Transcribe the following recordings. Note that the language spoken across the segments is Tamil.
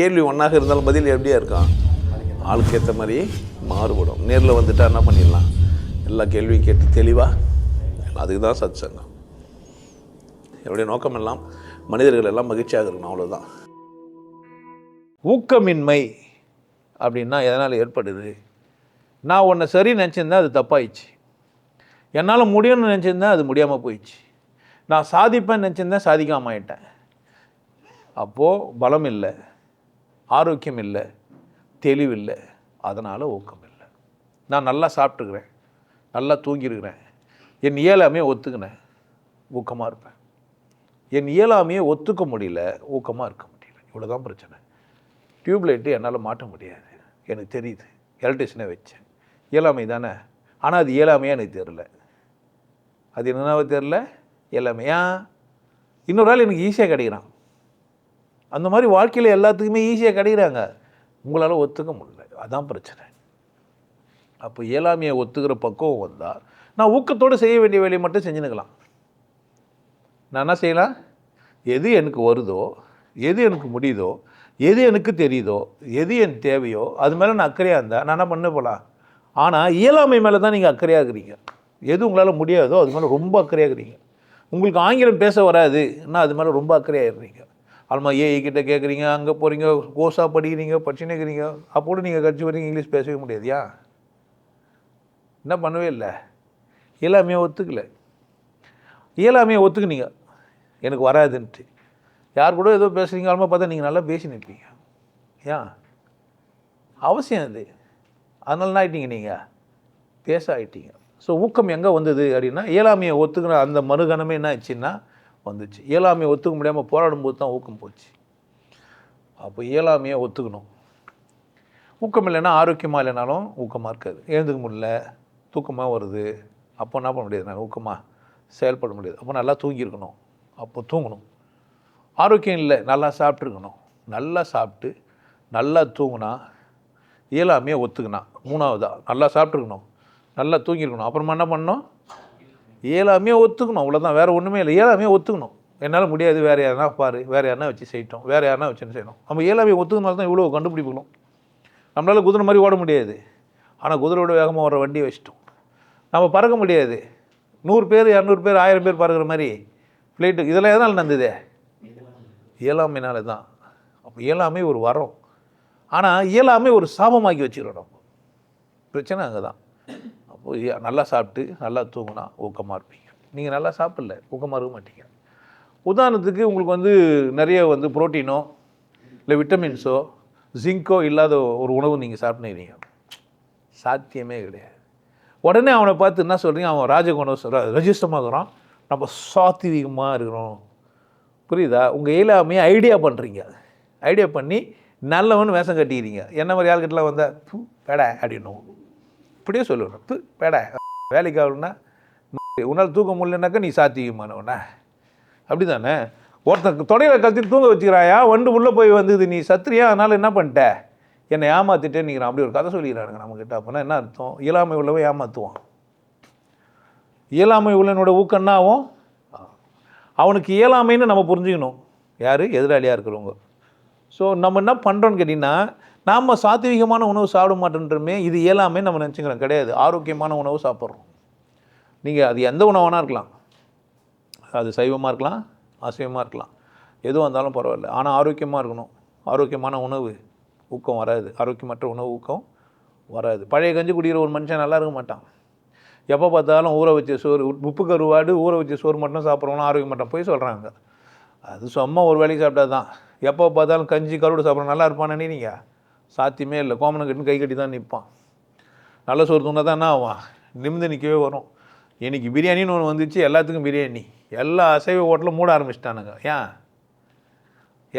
கேள்வி ஒன்றாக இருந்தாலும் பதில் எப்படியா இருக்கான் ஆளுக்கு ஏற்ற மாதிரி மாறுபடும். நேரில் வந்துட்டா என்ன பண்ணிடலாம்? எல்லா கேள்வியும் கேட்டு தெளிவாக அதுக்கு தான் சத் சங்கம் என்னுடைய நோக்கம் எல்லாம் மனிதர்கள் எல்லாம் மகிழ்ச்சியாக இருக்கணும் அவ்வளோதான் ஊக்கமின்மை அப்படின்னா எதனால் ஏற்படுது? நான் ஒன்றை சரி நினச்சிருந்தேன் அது தப்பாயிடுச்சு. என்னால் முடியும்னு நினச்சிருந்தேன் அது முடியாமல் போயிடுச்சு. நான் சாதிப்பேன்னு நினச்சிருந்தேன் சாதிக்காமல் ஆயிட்டேன். அப்போது பலம் இல்லை. ஆரோக்கியம் இல்லை தெளிவில்லை அதனால் ஊக்கம் இல்லை நான் நல்லா சாப்பிட்டுக்கிறேன் நல்லா தூங்கியிருக்கிறேன். என் இயலாமையை ஒத்துக்கினேன் ஊக்கமாக இருப்பேன். என் இயலாமையை ஒத்துக்க முடியல ஊக்கமாக இருக்க முடியல. இவ்வளோ தான் பிரச்சனை. டியூப்லைட்டு என்னால் மாட்ட முடியாது. எனக்கு தெரியுது. எலக்ட்ரிஷனே வச்சேன். இயலாமை தானே? ஆனால் அது இயலாமையாக எனக்கு தெரில அது என்னன்னாவே தெரில இயலாமையா? இன்னொரு ஆள் எனக்கு ஈஸியாக கிடைக்கிறான். அந்த மாதிரி வாழ்க்கையில் எல்லாத்துக்குமே ஈஸியாக கிடைக்கிறாங்க உங்களால் ஒத்துக்க முடியல. அதான் பிரச்சனை. அப்போ இயலாமையை ஒத்துக்கிற பக்குவம் வந்தால் நான் ஊக்கத்தோடு செய்ய வேண்டிய வேலையை மட்டும் செஞ்சுனுக்கலாம் நான் என்ன செய்யலாம்? எது எனக்கு வருதோ எது எனக்கு முடியுதோ எது எனக்கு தெரியுதோ எது என் தேவையோ அது மேலே நான் அக்கறையாக இருந்தால் நான் என்ன பண்ண போகலாம் ஆனால் இயலாமை மேலே தான் நீங்கள் அக்கறையாக இருக்கிறீங்க எது உங்களால் முடியாதோ அது மேலே ரொம்ப அக்கறையாக இருக்கிறீங்க உங்களுக்கு ஆங்கிலம் பேச வராதுன்னா அது மேலே ரொம்ப அக்கறையாக இருக்கிறீங்க ஆல்மா ஏஐ கிட்ட கேட்குறீங்க அங்கே போகிறீங்க கோர்ஸாக படிக்கிறீங்க படிச்சுன்னு இருக்கிறீங்க அப்போது நீங்கள் கட்சி வரைக்கும் இங்கிலீஷ் பேசவே முடியாதியா? என்ன பண்ணவே இல்லை. இயலாமையை ஒத்துக்கலை. இயலாமையை ஒத்துக்குனீங்க. எனக்கு வராதுன்ட்டு. யார் கூட ஏதோ பேசுகிறீங்க ஆல்மா பார்த்தா நீங்கள் நல்லா பேசின்னு நிற்பீங்க ஏன் அவசியம் அது. அதனால என்ன நீங்கள் பேச ஆகிட்டீங்க ஸோ ஊக்கம் எங்கே வந்தது அப்படின்னா இயலாமையை ஒத்துக்கிற அந்த மறுகணமே என்ன ஆச்சுன்னா வந்துச்சு. இயலாமையை ஒத்துக்க முடியாமல் போராடும்போது தான் ஊக்கம் போச்சு. அப்போ இயலாமையை ஒத்துக்கணும். ஊக்கம் இல்லைன்னா ஆரோக்கியமாக இல்லைனாலும் ஊக்கமாக இருக்காது. எழுந்துக்க முடியல தூக்கமாக வருது. அப்போ என்ன பண்ண முடியாது? நான் ஊக்கமாக செயல்பட முடியாது. அப்போ நல்லா தூங்கியிருக்கணும். அப்போ தூங்கணும். ஆரோக்கியம் இல்லை நல்லா சாப்பிட்ருக்கணும் நல்லா சாப்பிட்டு நல்லா தூங்கினா இயலாமையை ஒத்துக்கினா. மூணாவதாக நல்லா சாப்பிட்ருக்கணும் நல்லா தூங்கியிருக்கணும். அப்புறமா என்ன பண்ணணும்? இயலாமையை ஒத்துக்கணும். அவ்வளோதான் வேறு ஒன்றுமே இல்லை. இயலாமையை ஒத்துக்கணும். என்னால் முடியாது. வேறு யாருனா பாரு. வேறு யாருனா வச்சு செய்யட்டும். வேறு யாருனா வச்சுன்னு செய்யணும்? நம்ம இயலாமையை ஒத்துக்கினால தான் இவ்வளோ கண்டுபிடிக்கணும் நம்மளால் குதிரை மாதிரி ஓட முடியாது. ஆனால் குதிரையோட வேகமாக வர வண்டியை வச்சிட்டோம். நம்ம பறக்க முடியாது. நூறு பேர் இரநூறு பேர் ஆயிரம் பேர் பறக்கிற மாதிரி ஃப்ளைட்டு இதெல்லாம் எதனால் நடந்தது? இயலாமைனால தான் அப்போ இயலாமை ஒரு வரம். ஆனால் இயலாமை ஒரு சாபமாக்கி வச்சுக்கிறோம் நம்ம பிரச்சனை அங்கே தான் நல்லா சாப்பிட்டு நல்லா தூங்கினா ஊக்கமாக இருப்பீங்க. நீங்கள் நல்லா சாப்பிடல ஊக்கமாக இருக்க மாட்டீங்க. உதாரணத்துக்கு உங்களுக்கு வந்து நிறைய வந்து புரோட்டீனோ இல்லை விட்டமின்ஸோ ஜிங்கோ இல்லாத ஒரு உணவு நீங்கள் சாப்பிட்டுக்கிறீங்க சாத்தியமே கிடையாது. உடனே அவனை பார்த்து என்ன சொல்கிறீங்க அவன் ராஜகுணம் சொல்கிற ரஜிஸ்டமாகறான் நம்ம சாத்விகமாக இருக்கிறோம். புரியுதா? உங்கள் இயலாமையை ஐடியா பண்ணுறீங்க ஐடியா பண்ணி நல்லவன் வேஷம் கட்டிக்கிறீங்க. என்ன மாதிரி ஆள்கிட்டலாம் வந்தால் பூ பேடை அப்படின்னும் இப்படியே சொல்லுவேன் பூ பேடா. வேலைக்கு ஆகணும்னா உன்னால் தூக்க முடியலனாக்கா நீ சாத்தியமானவனா? அப்படி தானே ஒருத்தன் தொடையில் கத்தி தூங்க வச்சுக்கிறாயா? வண்டு உள்ளே போய் வந்தது நீ சத்திரியா? அதனால் என்ன பண்ணிட்ட? என்னை ஏமாத்திட்டே நிற்கிறான் அப்படி ஒரு கதை சொல்லிக்கிறானுங்க நம்மக்கிட்ட அப்போனா என்ன அர்த்தம்? இயலாமை உள்ளவன் ஏமாற்றுவான் இயலாமை உள்ளனோட ஊக்கம் அவனுக்கு இயலாமைன்னு நம்ம புரிஞ்சுக்கணும். யார்? எதிராளியாக இருக்கிறவங்க. ஸோ நம்ம என்ன பண்ணுறோன்னு கேட்டிங்கன்னா நாம் சாத்விகமான உணவு சாப்பிட மாட்டேன்றமே இது எல்லாமே நம்ம நினச்சிக்கிறோம். கிடையாது. ஆரோக்கியமான உணவு சாப்பிட்றோம். நீங்கள் அது எந்த உணவானா இருக்கலாம். அது சைவமாக இருக்கலாம் அசைவமாக இருக்கலாம். எதுவாக இருந்தாலும் பரவாயில்ல. ஆனால் ஆரோக்கியமாக இருக்கணும். ஆரோக்கியமான உணவு ஊக்கம் வராது. ஆரோக்கியமற்ற உணவு ஊக்கம் வராது. பழைய கஞ்சி குடிக்கிற ஒரு மனுஷன் நல்லா இருக்க மாட்டான். எப்போ பார்த்தாலும் ஊற வச்ச சோறு உப்பு கருவாடு ஊற வச்ச சோறு மட்டும் சாப்பிட்றவங்களும் ஆரோக்கியம் மாட்டான் போய் சொல்கிறாங்க அது சும்மா ஒரு வேலைக்கு சாப்பிட்டா தான். எப்போ பார்த்தாலும் கஞ்சி கருவாடு சாப்பிட்ற நல்லா இருப்பானே நீங்கள் சாத்தியமே இல்லை. கோமனம் கட்டி கை கட்டி தான் நிற்பான். நல்ல சோறு தூண்டா தான் என்ன ஆவான் நிமிந்து நிற்கவே வரும். இன்றைக்கி பிரியாணின்னு ஒன்று வந்துச்சு எல்லாத்துக்கும் பிரியாணி. எல்லா அசைவ ஹோட்டலும் மூட ஆரம்பிச்சிட்டானுங்க. ஏன்?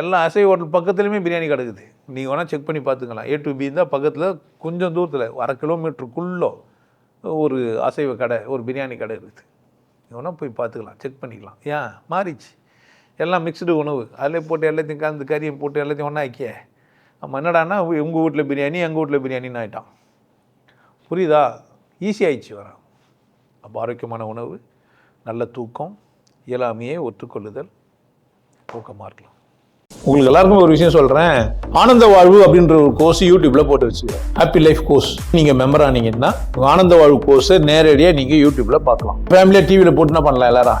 எல்லா அசைவ ஹோட்டல் பக்கத்துலேயுமே பிரியாணி கிடக்குது. நீங்கள் வேணால் செக் பண்ணி பார்த்துக்கலாம். ஏ டு பி இருந்தால் பக்கத்தில் கொஞ்சம் தூரத்தில் அரை கிலோமீட்டருக்குள்ளே ஒரு அசைவ கடை ஒரு பிரியாணி கடை இருக்குது. நீ வேணால் போய் பார்த்துக்கலாம் செக் பண்ணிக்கலாம். ஏன்? மாறிச்சு எல்லாம் மிக்ஸ்டு உணவு. அதிலே போட்டு எல்லாத்தையும் கலந்து கறியை போட்டு எல்லாத்தையும் ஒன்றா ஆக்கிய நம்ம என்னடான்னா உங்கள் வீட்டில் பிரியாணி எங்கள் வீட்டில் பிரியாணின்னு ஆகிட்டான் புரியுதா? ஈஸி ஆயிடுச்சு வர. அப்போ ஆரோக்கியமான உணவு நல்ல தூக்கம் இயலாமையே ஒத்துக்கொள்ளுதல் ஊக்கமாக இருக்கலாம். உங்களுக்கு எல்லாருக்கும் ஒரு விஷயம் சொல்கிறேன் ஆனந்த வாழ்வு அப்படின்ற ஒரு கோர்ஸ் யூடியூப்பில் போட்டு வச்சு ஹாப்பி லைஃப் கோர்ஸ் நீங்கள் மெம்பர் ஆனீங்கன்னா ஆனந்த வாழ்வு கோர்ஸை நேரடியாக நீங்கள் யூடியூப்பில் பார்க்கலாம். ஃபேமிலியாக டிவியில் போட்டு என்ன பண்ணலாம் எல்லாரும்?